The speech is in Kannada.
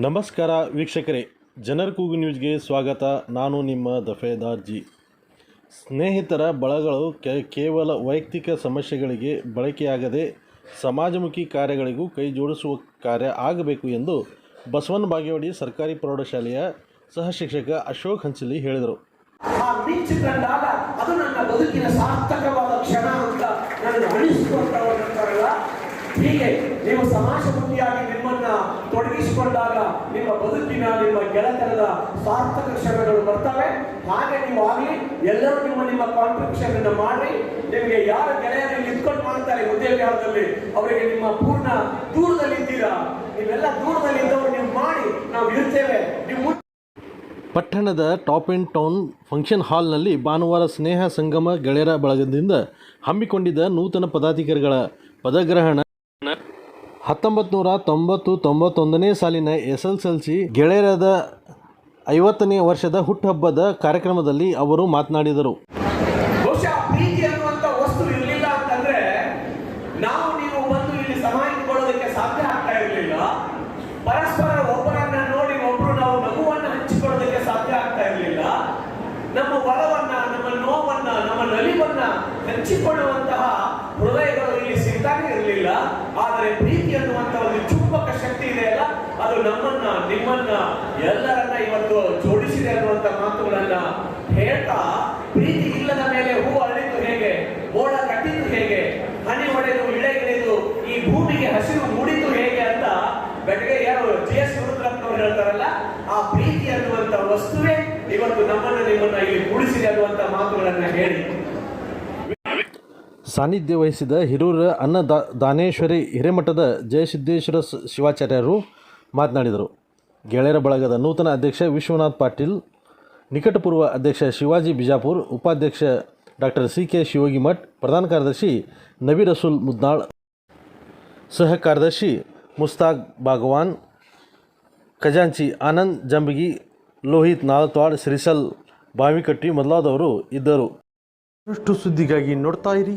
ನಮಸ್ಕಾರ ವೀಕ್ಷಕರೇ, ಜನರ ಕೂಗು ನ್ಯೂಸ್ಗೆ ಸ್ವಾಗತ. ನಾನು ನಿಮ್ಮ ದಫೇದಾರ್ ಜಿ. ಸ್ನೇಹಿತರ ಬಳಗಳು ಕೇವಲ ವೈಯಕ್ತಿಕ ಸಮಸ್ಯೆಗಳಿಗೆ ಬಳಕೆಯಾಗದೆ ಸಮಾಜಮುಖಿ ಕಾರ್ಯಗಳಿಗೂ ಕೈ ಜೋಡಿಸುವ ಕಾರ್ಯ ಆಗಬೇಕು ಎಂದು ಬಸವನ ಬಾಗೇವಾಡಿ ಸರ್ಕಾರಿ ಪ್ರೌಢಶಾಲೆಯ ಸಹ ಶಿಕ್ಷಕ ಅಶೋಕ್ ಹಂಚಲಿ ಹೇಳಿದರು. ಹೀಗೆ ನೀವು ಸಮಾಜಮುಖಿಯಾಗಿ ನಿಮ್ಮನ್ನ ತೊಡಗಿಸಿಕೊಂಡಾಗ ನಿಮ್ಮ ಬದುಕಿನ, ನಿಮ್ಮ ಗೆಳೆತನದ ಸಾರ್ಥಕ ಕ್ಷಣಗಳು ಬರ್ತವೆ. ಹಾಗೆ ನೀವು ಆಗಲಿ, ಎಲ್ಲರೂ ನಿಮ್ಮ ನಿಮ್ಮ ಕಾಂಟ್ರಿಬ್ಯೂಷನ್ ಮಾಡಿ ನಿಮಗೆ ಯಾರ ಗೆಳೆಯರು ನಿಂತ್ಕೊಂಡು ಮಾಡ್ತಾರೆ ಉದ್ಯೋಗದಲ್ಲಿ ಅವರಿಗೆ ನಿಮ್ಮ ಪೂರ್ಣ ದೂರದಲ್ಲಿ ಇದ್ದೀರಾ? ನೀವೆಲ್ಲ ದೂರದಲ್ಲಿದ್ದವರು ನೀವು ಮಾಡಿ, ನಾವು ಇರ್ತೇವೆ ನೀವು ಪಟ್ಟಣದ ಟಾಪ್ ಆ್ಯಂಡ್ ಟೌನ್ ಫಂಕ್ಷನ್ ಹಾಲ್ನಲ್ಲಿ ಭಾನುವಾರ ಸ್ನೇಹ ಸಂಗಮ ಗೆಳೆಯರ ಬಳಗದಿಂದ ಹಮ್ಮಿಕೊಂಡಿದ್ದ ನೂತನ ಪದಾಧಿಕಾರಿಗಳ ಪದಗ್ರಹಣ ಹತ್ತೊಂಬತ್ತು ನೂರ ತೊಂಬತ್ತು ತೊಂಬತ್ತೊಂದನೇ ಸಾಲಿನ ಎಸ್ ಎಲ್ ಎಲ್ ಸಿ ಐವತ್ತನೇ ವರ್ಷದ ಹುಟ್ಟುಹಬ್ಬದ ಕಾರ್ಯಕ್ರಮದಲ್ಲಿ ಅವರು ಮಾತನಾಡಿದರು. ಹಂಚಿಕೊಳ್ಳುವಂತಹ ಇರಲಿಲ್ಲ. ಆದರೆ ಪ್ರೀತಿ ಅನ್ನುವಂತ ಒಂದು ಚುಂಬಕ ಶಕ್ತಿ ಇದೆ ಅಲ್ಲ? ಅದು ನಮ್ಮನ್ನ, ನಿಮ್ಮನ್ನ, ಎಲ್ಲರನ್ನ ಇವತ್ತು ಜೋಡಿಸಿದೆ ಅನ್ನುವಂತ ಮಾತುಗಳನ್ನ ಹೇಳ್ತಾ, ಪ್ರೀತಿ ಇಲ್ಲದ ಮೇಲೆ ಹೂ ಅರಳಿತು ಹೇಗೆ? ಮೋಡ ಕಟ್ಟಿತು ಹೇಗೆ? ಹನಿ ಹೊಡೆದು ಇಳೆಗಿಳಿದು ಈ ಭೂಮಿಗೆ ಹಸಿರು ಮೂಡಿತು ಹೇಗೆ ಅಂತ ಬೆಟ್ಟಿಗೆ ಯಾರು ಜಿ ಎಸ್ ಗುರುದ್ರಪ್ಪನವರು ಹೇಳ್ತಾರಲ್ಲ, ಆ ಪ್ರೀತಿ ಅನ್ನುವಂತ ವಸ್ತುವೇ ಇವತ್ತು ನಮ್ಮನ್ನ ನಿಮ್ಮನ್ನ ಇಲ್ಲಿ ಕೂಡಿಸಿದೆ ಅನ್ನುವಂತ ಮಾತುಗಳನ್ನ ಹೇಳಿ. ಸಾನ್ನಿಧ್ಯ ವಹಿಸಿದ ಹಿರೂರ ಅನ್ನ ದಾ, ದಾನೇಶ್ವರಿ ಹಿರೇಮಠದ ಜಯಸಿದ್ದೇಶ್ವರ ಶಿವಾಚಾರ್ಯರು ಮಾತನಾಡಿದರು. ಗೆಳೆಯರ ಬಳಗದ ನೂತನ ಅಧ್ಯಕ್ಷ ವಿಶ್ವನಾಥ್ ಪಾಟೀಲ್, ನಿಕಟಪೂರ್ವ ಅಧ್ಯಕ್ಷ ಶಿವಾಜಿ ಬಿಜಾಪುರ್, ಉಪಾಧ್ಯಕ್ಷ ಡಾಕ್ಟರ್ ಸಿ ಕೆ ಶಿವಗಿಮಠ್ ಪ್ರಧಾನ ಕಾರ್ಯದರ್ಶಿ ನವಿ ರಸೂಲ್ ಮುದ್ನಾಳ್ ಸಹ ಕಾರ್ಯದರ್ಶಿ ಮುಸ್ತಾಕ್ ಭಾಗವಾನ್, ಖಜಾಂಚಿ ಆನಂದ್ ಜಂಬಗಿ, ಲೋಹಿತ್ ನಾಳತ್ವಾಡ್ ಶ್ರೀಸಲ್ ಬಾವಿಕಟ್ಟಿ ಮೊದಲಾದವರು ಇದ್ದರು. ಅಷ್ಟು ಸುದ್ದಿಗಾಗಿ ನೋಡ್ತಾ ಇರಿ.